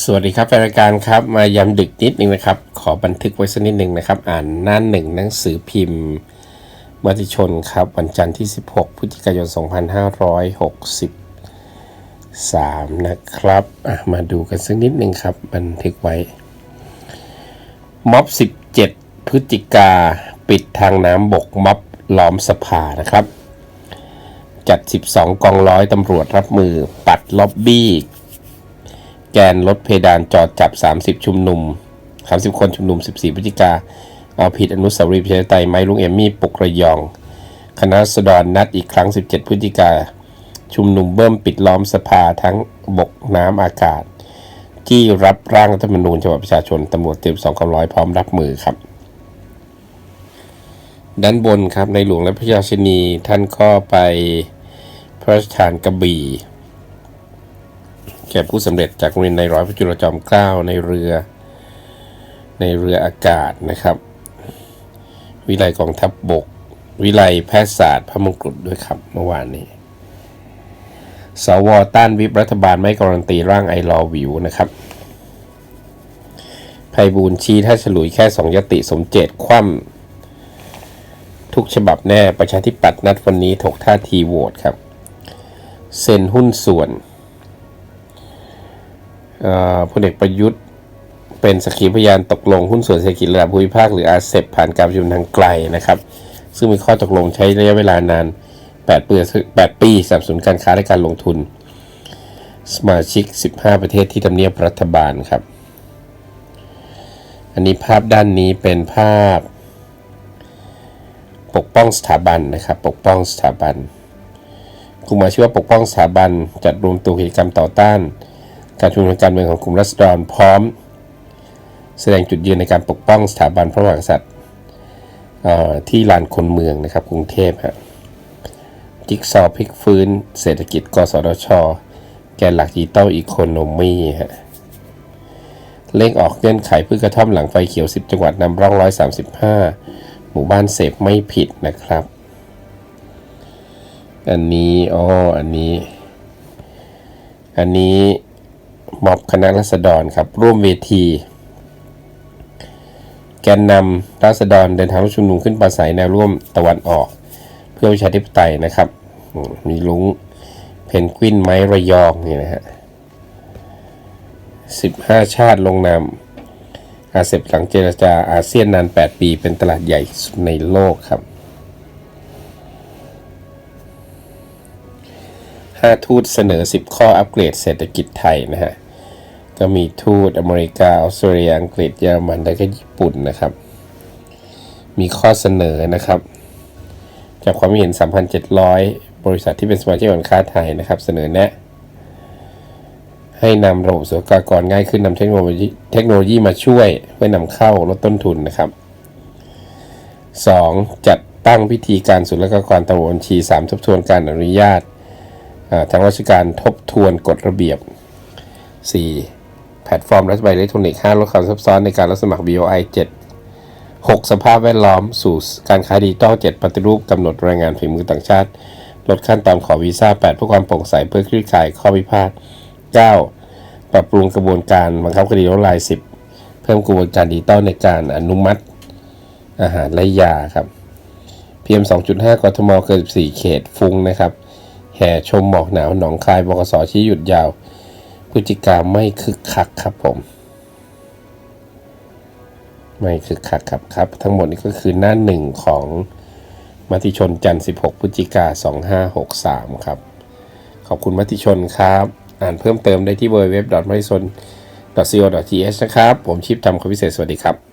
สวัสดีครับแฟนรายการครับ มายำดึกนิดนึงนะครับ ขอบันทึกไว้สักนิดหนึ่งนะครับ อ่านหน้าหนึ่งหนังสือพิมพ์มติชนครับ วันจันทร์ที่ 16 พฤศจิกายน 2563 นะครับอะมาดูกันสักนิดหนึ่งครับ บันทึกไว้ ม็อบ 17 พฤศจิกาปิดทางน้ำบกม็อบล้อมสภานะครับ จัด 12 กองร้อยตำรวจรับมือปัดล็อบบี้ แกนลดเพดานจอดจับ 30 ชุมนุม 30 คนชุมนุม 14พฤศจิกา เอาผิดอนุสาวรีย์ประชาธิปไตยไม้ลุงเอมมี่ปกระยอง คณะสดรนัดอีกครั้ง 17 พฤศจิกา ชุมนุมเบิ่มปิดล้อมสภาทั้งบกน้ำอากาศ ที่รับร่างรัฐธรรมนูญฉบับประชาชนตำรวจเตรียมสองกองร้อยพร้อมรับมือครับ ด้านบนครับในหลวงและพระยาชินีท่านก็ไปพระราชทานกระบี่ แก่ผู้สำเร็จจากโรงเรียนในร้อยพระจุลจอมเกล้าในเรือ ในเรืออากาศนะครับ วิไลกองทัพบบก วิไลแพทยศาสตร์ พระมงกุฎด้วยครับเมื่อวานนี้สวต้านวิปรัฐบาลไม่การันตีร่างไอรอวิวนะครับไพบูลชี้ถ้าฉลุยแค่สองยติสมเจตคว่ำทุกฉบับแน่ประชาธิปัตย์นัดวันนี้ถกท่าทีโหวตครับ เซ็นหุ้นส่วน พลเอกประยุทธ์เป็นสกีพยานตกลงหุ้นส่วนเศรษฐกิจระดับภูมิภาคหรืออาเซบผ่านการประชุมทางไกลนะครับ ซึ่งมีข้อตกลงใช้ระยะเวลานาน 8 ปี8ปีสนับสนุนการค้าและการลงทุน สมาชิก 15 ประเทศที่ทำเนียบรัฐบาลครับ อันนี้ภาพด้านนี้เป็นภาพ ปกป้องสถาบันนะครับ ปกป้องสถาบันกลุ่มอาชีวะปกป้องสถาบันจัดรวมตัวกิจกรรมต่อต้าน การชุมนุมการเมืองของกลุ่มรัษฎรพร้อม แสดงจุดยืนในการปกป้องสถาบันพระมหากษัตริย์ที่ลานคนเมืองนะครับกรุงเทพฮะจิ๊กซอพลิกฟื้น เศรษฐกิจ กสทช แกนหลักดิจิตอลอีโคโนมีฮะเร่งออกเงื่อนไขพืชกระท่อมหลังไฟเขียว 10 จังหวัดนำร่อง 135 หมู่บ้านเสพไม่ผิดนะครับ อันนี้อ๋ออันนี้ อันนี้ ม็อบคณะรัษฎรครับ ร่วมเวที แกนนำรัษฎรเดินทางชุมนุมขึ้นปราศัยแนวร่วมตะวันออก เพื่อประชาธิปไตยนะครับ มีลุงเพนกวินไม้ระยองนี่นะฮะสิบห้าชาติลงนามอาเซบหลังเจรจาอาเซียนนาน 8 ปี เป็นตลาดใหญ่สุดในโลกครับห้าทูตเสนอ 10 ข้ออัปเกรดเศรษฐกิจไทยนะฮะ ก็มีทูตอเมริกาออสเตรเลียอังกฤษเยอรมันและก็ญี่ปุ่นนะครับ มีข้อเสนอนะครับ จากความเห็น 3,700 บริษัทที่เป็นสมาชิกการค้าไทยนะครับ เสนอแนะให้นำระบบศุลกากรง่ายขึ้นนำเทคโนโลยีเทคโนโลยีมาช่วยเพื่อนำเข้าลดต้นทุนนะครับ 2. จัดตั้งพิธีการศุลกากรตำรวจบัญชี 3 ทบทวนการอนุญาตทางราชการทบทวนกฎระเบียบ 4. แพลตฟอร์มรัฐบาลอิเล็กทรอนิกส์5ลดความซับซ้อนในการรับสมัคร BOI 7 6 สภาพแวดล้อมสู่การค้าดิจิตอล7ปฏิรูปกำหนดแรงงานฝีมือต่างชาติ ลดขั้นตอนขอวีซ่า 8 เพื่อความโปร่งใสเพื่อคลี่คลายข้อพิพาท 9. ปรับปรุงกระบวนการบังคับคดีลดลาย 10 เพิ่มกระบวนการดิจิตอลในการอนุมัติอาหารและยาครับ PM 2.5 กทมเกิน14 เขตฟุ้งนะครับ แห่ชมหมอกหนาวหนองคายบกสชี้หยุดยาว พฤศจิกาไม่คึกคักครับผม ไม่คึกคักครับครับ ทั้งหมดนี้ก็คือหน้าหนึ่งของมติชนจันทร์16 พฤศจิกา 2563 ครับ ขอบคุณมติชนครับ อ่านเพิ่มเติมได้ที่ w w w m a r i s o n c o t h นะครับ ผมชิปทำคอมพิเศษสวัสดีครับ